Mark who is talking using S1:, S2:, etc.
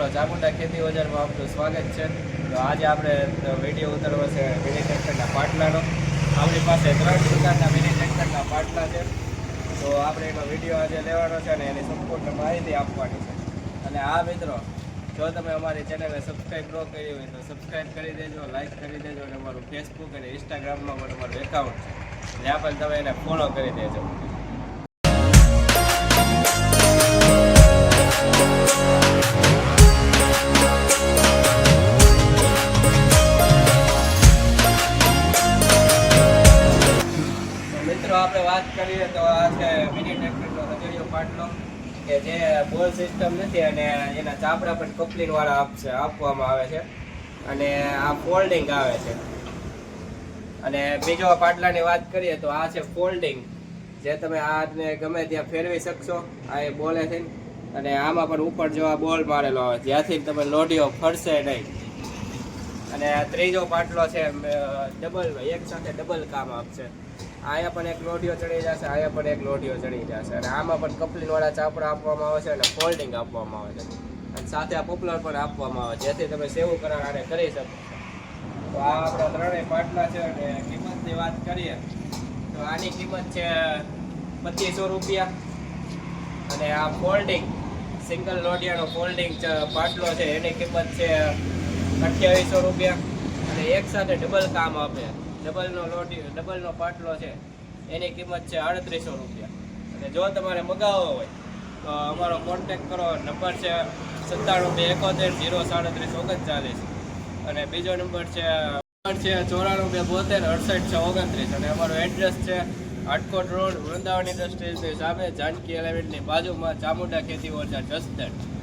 S1: મિત્રો ચામુંડા ખેતી બજારમાં આપનું સ્વાગત છે. તો આજે આપણે વીડિયો ઉતરવો છે મિની ટ્રેક્ટરના પાટલાનો. આપણી પાસે ત્રણ પ્રકારના મિની ટ્રેક્ટરના પાટલા છે. તો આપણે એનો વીડિયો આજે લેવાનો છે અને એની સંપૂર્ણ માહિતી આપવાની છે. અને આ મિત્રો, જો તમે અમારી ચેનલને સબસ્ક્રાઈબ ન કરી હોય તો સબસ્ક્રાઈબ કરી દેજો લાઈક કરી દેજો અને અમારું ફેસબુક અને ઇન્સ્ટાગ્રામમાં પણ અમારું એકાઉન્ટ છે. ત્યાં પણ તમે એને ફોલો કરી દેજો. મિત્રો, આપણે વાત કરીએ તો આ છે મિની ટ્રેક્ટરનો હજરિયો પાટલો, કે જે બોલ સિસ્ટમ નથી અને એના ચાપડા પણ કપલિંગવાળા આપશે આપવામાં આવે છે અને આ ફોલ્ડિંગ આવે છે. અને બીજો પાટલાની વાત કરીએ તો આ છે ફોલ્ડિંગ જે તમે આને ગમે ત્યાં ફેરવી શકશો, આ એ બોલે છે. અને આમાં પણ ઉપર જેવા બોલ મારેલો આવે જ્યાંથી તમે લોઢીઓ ફરશે નહીં. અને ત્રીજો પાટલો છે ડબલ એક સાથે ડબલ કામ આપશે. આયા પણ એક લોઢીઓ ચડી જશે આયા પણ એક લોઢીઓ ચડી જશે. અને આમાં પણ કપલીન વાળા ચાપડા આપવામાં આવે છે અને ફોલ્ડિંગ આપવામાં આવે છે. અને સાથે આ પોપ્યુલર પણ આપવામાં આવે જેથી તમે સેવું કરાર આને કરી શકો તો આ આપણા ત્રણેય પાટલા છે અને કિંમતની વાત કરીએ, તો આની કિંમત છે પચીસો રૂપિયા. અને આ ફોલ્ડિંગ, સિંગલ લોડિયાનો ફોલ્ડિંગ પાટલો છે. એની કિંમત છે અઠ્યાવીસો રૂપિયા. અને એક સાથે ડબલ કામ આપે. ડબલનો લોટી, ડબલનો પાટલો છે, એની કિંમત છે આડત્રીસો રૂપિયા. અને જો તમારે મગાવવો હોય, તો અમારો કોન્ટેક કરો, નંબર છે સત્તાણું બે એકોતેર, જીરો સાડત્રીસ, ઓગણચાલીસ. અને બીજો નંબર છે નંબર છે ચોરાણું બે બોતેર, અડસઠ છ ઓગણત્રીસ અને અમારું એડ્રેસ છે આટકોટ રોડ વૃંદાવન ઇન્ડસ્ટ્રીઝની સામે જાનકી એલિમેન્ટની બાજુમાં ચામુંડા ખેતી ઓરજા જસદણ.